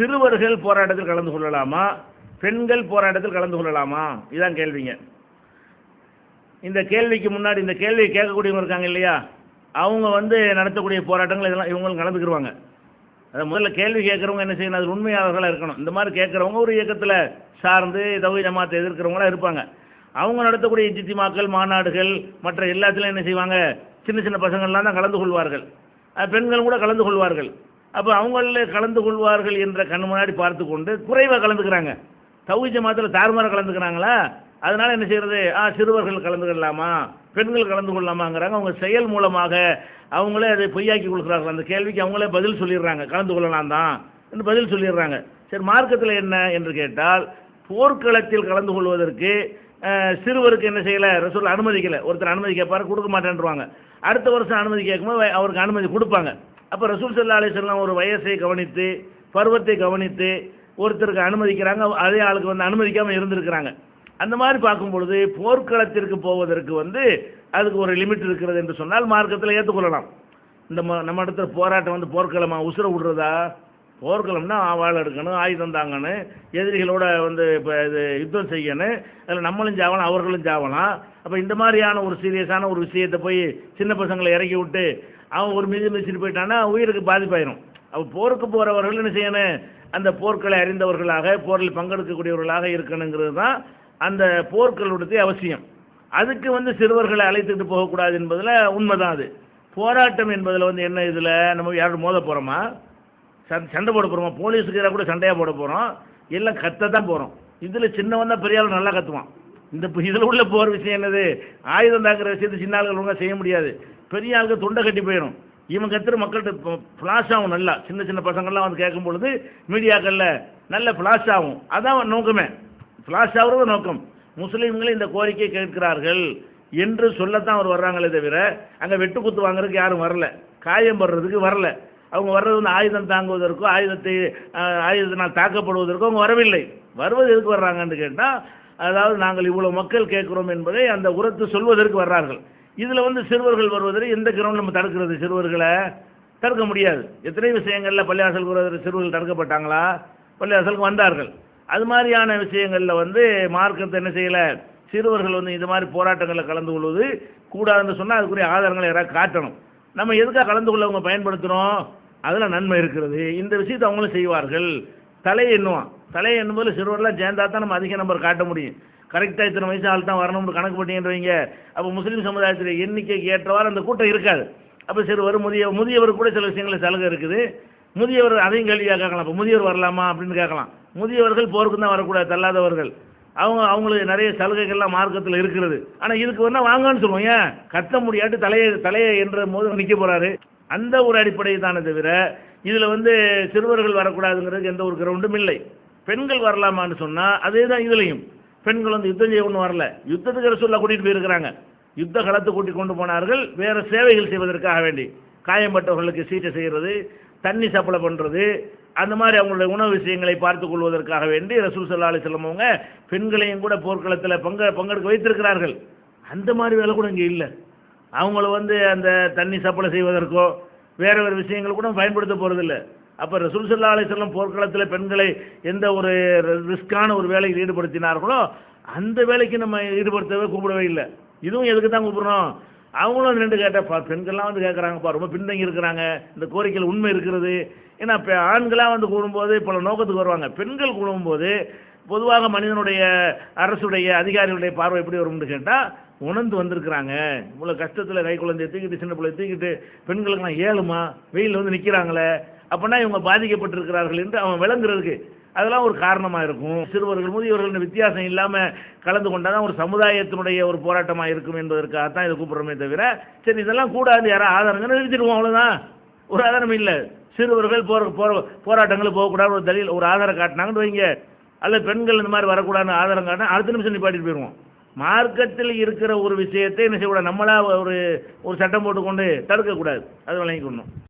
சிறுவர்கள் போராட்டத்தில் கலந்து கொள்ளலாமா? பெண்கள் போராட்டத்தில் கலந்து கொள்ளலாமா? இதுதான் கேள்விங்க. இந்த கேள்விக்கு முன்னாடி இந்த கேள்வியை கேட்கக்கூடியவங்க இருக்காங்க இல்லையா? அவங்க வந்து நடத்தக்கூடிய போராட்டங்கள் இதெல்லாம் இவங்களும் கலந்துக்கிடுவாங்க அதை முதல்ல கேள்வி கேட்குறவங்க என்ன செய்யணும்? அது உண்மையாளர்களாக இருக்கணும். இந்த மாதிரி கேட்குறவங்க ஒரு இயக்கத்தில் சார்ந்து தகுதி ஜமாத்தை எதிர்க்கிறவங்களா இருப்பாங்க. அவங்க நடத்தக்கூடிய இஜித்திமாக்கள் மாநாடுகள் மற்ற எல்லாத்துலையும் என்ன செய்வாங்க? சின்ன சின்ன பசங்கள்லாம் தான் கலந்து கொள்வார்கள். பெண்களும் பெண்கள் கூட கலந்து கொள்வார்கள். அப்போ அவங்களில் கலந்து கொள்வார்கள் என்ற கண் முன்னாடி பார்த்து கொண்டு குறைவாக கலந்துக்கிறாங்க. தவி ஜமாத்தில் தாறுமாற கலந்துக்கிறாங்களா? அதனால் என்ன செய்கிறது ஆ சிறுவர்கள் கலந்து கொள்ளலாமா பெண்கள் கலந்து கொள்ளலாமாங்கிறாங்க. அவங்க செயல் மூலமாக அவங்களே அதை பொய்யாக்கி கொடுக்குறார்கள். அந்த கேள்விக்கு அவங்களே பதில் சொல்லிடுறாங்க. கலந்து கொள்ளலாம் தான் என்று பதில் சொல்லிடுறாங்க. சரி மார்க்கத்தில் என்ன என்று கேட்டால் போர்க்களத்தில் கலந்து கொள்வதற்கு சிறுவருக்கு என்ன செய்யலை? ரசூல் அனுமதிக்கலை. ஒருத்தர் அனுமதி கேட்பார் கொடுக்க மாட்டேன்ருவாங்க. அடுத்த வருஷம் அனுமதி கேட்கும்போது அவருக்கு அனுமதி கொடுப்பாங்க. அப்போ ரசூல் சல்லா அலிஸ்லாம் ஒரு வயசை கவனித்து பருவத்தை கவனித்து ஒருத்தருக்கு அனுமதிக்கிறாங்க அதே ஆளுக்கு வந்து அனுமதிக்காமல் இருந்திருக்கிறாங்க. அந்த மாதிரி பார்க்கும் பொழுது போர்க்களத்திற்கு போவதற்கு வந்து அதுக்கு ஒரு லிமிட் இருக்கிறது என்று சொன்னால் மார்க்கத்தில் ஏற்றுக்கொள்ளலாம் இந்த ம- நம்ம இடத்துல போராட்டம் வந்து போர்க்களமாக உசுர விடுறதா? போர்க்களம்னா ஆவால் எடுக்கணும் ஆயுதம் தாங்கணும் எதிரிகளோட வந்து இப்போ இது யுத்தம் செய்யணும் அதில் நம்மளும் சாவலாம் அவர்களும் சாவலாம். அப்போ இந்த மாதிரியான ஒரு சீரியஸான ஒரு விஷயத்தை போய் சின்ன பசங்களை இறக்கி விட்டு அவன் ஒரு மிதி மிதிச்சுட்டு போயிட்டான்னா உயிருக்கு பாதிப்பாயிரும். அப்போ போருக்கு போகிறவர்கள் என்ன செய்யணும்? அந்த போர்க்களை அறிந்தவர்களாக போரில் பங்கெடுக்கக்கூடியவர்களாக இருக்கணுங்கிறது தான் அந்த போர்களுடைய அவசியம். அதுக்கு வந்து சிறுவர்களை அழைத்துட்டு போகக்கூடாது என்பதில் உண்மைதான் அது. போராட்டம் என்பதில் வந்து என்ன இதில் நம்ம யாரும் மோத போகிறோமா சண்டை சண்டை போட போகிறோமா போலீஸுக்கு கூட சண்டையாக போட போகிறோம் எல்லாம் கத்த தான் போகிறோம் இதில் சின்னவன் தான் பெரிய ஆள் நல்லா கத்துவான். இந்த இதில் உள்ள போகிற விஷயம் என்னது? ஆயுதம் தாக்குற விஷயத்தை சின்ன ஆளுகள் ஒழுங்காக செய்ய முடியாது. பெரிய ஆளுக்கு தொண்டை கட்டி போயிடும். இவன் கத்துற மக்கள்கிட்ட ஃப்ளாஷ் ஆகும் நல்லா. சின்ன சின்ன பசங்கள்லாம் வந்து கேட்கும் பொழுது மீடியாக்களில் நல்ல ஃப்ளாஷ் ஆகும். அதான் நோக்கமே. ஃப்ளாஷ் ஆகுறது நோக்கம். முஸ்லீம்கள் இந்த கோரிக்கை கேட்கிறார்கள் என்று சொல்லத்தான் அவர் வர்றாங்களே தவிர அங்கே வெட்டு குத்து வாங்குறதுக்கு யாரும் வரல. காயம் படுறதுக்கு வரல. அவங்க வர்றது வந்து ஆயுதம் தாங்குவதற்கோ ஆயுதத்தை ஆயுதத்தினால் தாக்கப்படுவதற்கோ அவங்க வரவில்லை. வருவது எதுக்கு வர்றாங்கன்னு கேட்டால் அதாவது நாங்கள் இவ்வளோ மக்கள் கேட்குறோம் என்பதை அந்த உரத்து சொல்வதற்கு வர்றார்கள். இதில் வந்து சிறுவர்கள் வருவதற்கு எந்த கிரௌண்ட் நம்ம தடுக்கிறது? சிறுவர்களை தடுக்க முடியாது. எத்தனை விஷயங்களில் பள்ளியாசல் வருவதற்கு சிறுவர்கள் தடுக்கப்பட்டாங்களா? பள்ளியாசலுக்கு வந்தார்கள். அது மாதிரியான விஷயங்களில் வந்து மார்க்கத்தை என்ன செய்யலை? சிறுவர்கள் வந்து இது மாதிரி போராட்டங்களில் கலந்து கொள்வது கூடாதுன்னு சொன்னால் அதுக்குரிய ஆதாரங்களை யாராவது காட்டணும். நம்ம எதுக்காக கலந்து கொள்ள அவங்க பயன்படுத்துகிறோம் அதில் நன்மை இருக்கிறது. இந்த விஷயத்தை அவங்களும் செய்வார்கள். தலையை எண்ணுவான். தலையை எண்ணும்போது சிறுவர்லாம் சேர்ந்தா தான் நம்ம அதிக நம்பர் காட்ட முடியும். கரெக்டாக இத்தனை வயசு ஆள் தான் வரணும்னு கணக்கு பண்ணின்றவங்க அப்போ முஸ்லீம் சமுதாயத்தில் எண்ணிக்கைக்கு ஏற்றவாறு அந்த கூட்டம் இருக்காது. அப்போ சிறுவர் முதிய முதியவர் கூட சில விஷயங்களில் சலுகை இருக்குது. முதியவர் அதையும் கேள்வியாக கேட்கலாம். இப்போ முதியவர் வரலாமா அப்படின்னு கேட்கலாம். முதியவர்கள் போருக்கு தான் வரக்கூடாது தள்ளாதவர்கள். அவங்க அவங்களுக்கு நிறைய சலுகைகள்லாம் மார்க்கத்தில் இருக்கிறது. ஆனால் இதுக்கு வேணால் வாங்கன்னு சொல்லுவோம். ஏன்? கத்த முடியாட்டு தலையை தலையை என்ற போது நிற்க போகிறாரு அந்த ஒரு அடிப்படை தானே தவிர இதில் வந்து சிறுவர்கள் வரக்கூடாதுங்கிறது எந்த ஒரு கிரவுண்டும் இல்லை. பெண்கள் வரலாமான்னு சொன்னால் அதே தான் இதுலையும். பெண்கள் வந்து யுத்தம் செய்ய ஒன்றும் வரல. யுத்தத்துக்கு சொல்ல கூட்டிகிட்டு போயிருக்கிறாங்க. யுத்த களத்தை கூட்டி கொண்டு போனார்கள். வேறு சேவைகள் செய்வதற்காக வேண்டி. காயம்பட்டவர்களுக்கு சீட்டை செய்கிறது தண்ணி சப்ளை பண்ணுறது அந்த மாதிரி அவங்களுடைய உணவு விஷயங்களை பார்த்து கொள்வதற்காக வேண்டி ரசூல் சல்லா அலிஸ்லம் அவங்க பெண்களையும் கூட போர்க்களத்தில் பங்க பங்கெடுக்க வைத்திருக்கிறார்கள். அந்த மாதிரி வேலை கூட இங்கே இல்லை. அவங்கள வந்து அந்த தண்ணி சப்ளை செய்வதற்கோ வேறு வேறு விஷயங்கள் கூட பயன்படுத்த போகிறதில்ல அப்போ ரசூல் சல்லா அலிஸ்லம் போர்க்களத்தில் பெண்களை எந்த ஒரு ரிஸ்கான ஒரு வேலையில் ஈடுபடுத்தினார்களோ அந்த வேலைக்கு நம்ம ஈடுபடுத்தவே கூப்பிடவே இல்லை. இதுவும் எதுக்கு தான் கூப்பிட்றோம் அவங்களும் வந்து ரெண்டு கேட்டப்பா பெண்கள்லாம் வந்து கேட்குறாங்கப்பா ரொம்ப பின்தங்கி இருக்கிறாங்க இந்த கோரிக்கையில் உண்மை இருக்கிறது. ஏன்னா இப்போ ஆண்களாக வந்து கூடும்போது பல நோக்கத்துக்கு வருவாங்க. பெண்கள் கூடும்போது பொதுவாக மனிதனுடைய அரசுடைய அதிகாரிகளுடைய பார்வை எப்படி வரும்னு கேட்டால் உணர்ந்து வந்திருக்கிறாங்க. இவ்வளோ கஷ்டத்தில் கை குழந்தைய தூக்கிட்டு சின்ன பிள்ளை தூக்கிட்டு பெண்களுக்கெல்லாம் ஏழுமா வெயிலில் வந்து நிற்கிறாங்களே அப்படின்னா இவங்க பாதிக்கப்பட்டிருக்கிறார்கள் என்று அவன் விளங்குறதுக்கு அதெல்லாம் ஒரு காரணமாக இருக்கும். சிறுவர்கள் முதியவர்கள் வித்தியாசம் இல்லாமல் கலந்து கொண்டால் தான் ஒரு சமுதாயத்தினுடைய ஒரு போராட்டமாக இருக்கும் என்பதற்காகத்தான் இதை கூப்பிட்றோமே தவிர சரி இதெல்லாம் கூடாது யாராவது ஆதாரங்கன்னு எழுதிடுவோம் அவ்வளோதான் ஒரு ஆதாரம் இல்லை. சிறுவர்கள் போற போற போகக்கூடாது ஒரு தலில் ஒரு ஆதாரம் காட்டினாங்கன்னு வைங்க. அல்லது பெண்கள் இந்த மாதிரி வரக்கூடாதுன்னு ஆதாரம் காட்டினா அடுத்த நிமிஷம் நிப்பாட்டிட்டு போயிடுவோம். மார்க்கத்தில் இருக்கிற ஒரு விஷயத்தை என்ன செய்யக்கூடாது? நம்மளாக ஒரு ஒரு சட்டம் போட்டுக்கொண்டு தடுக்கக்கூடாது. அது வழங்கிக்கணும்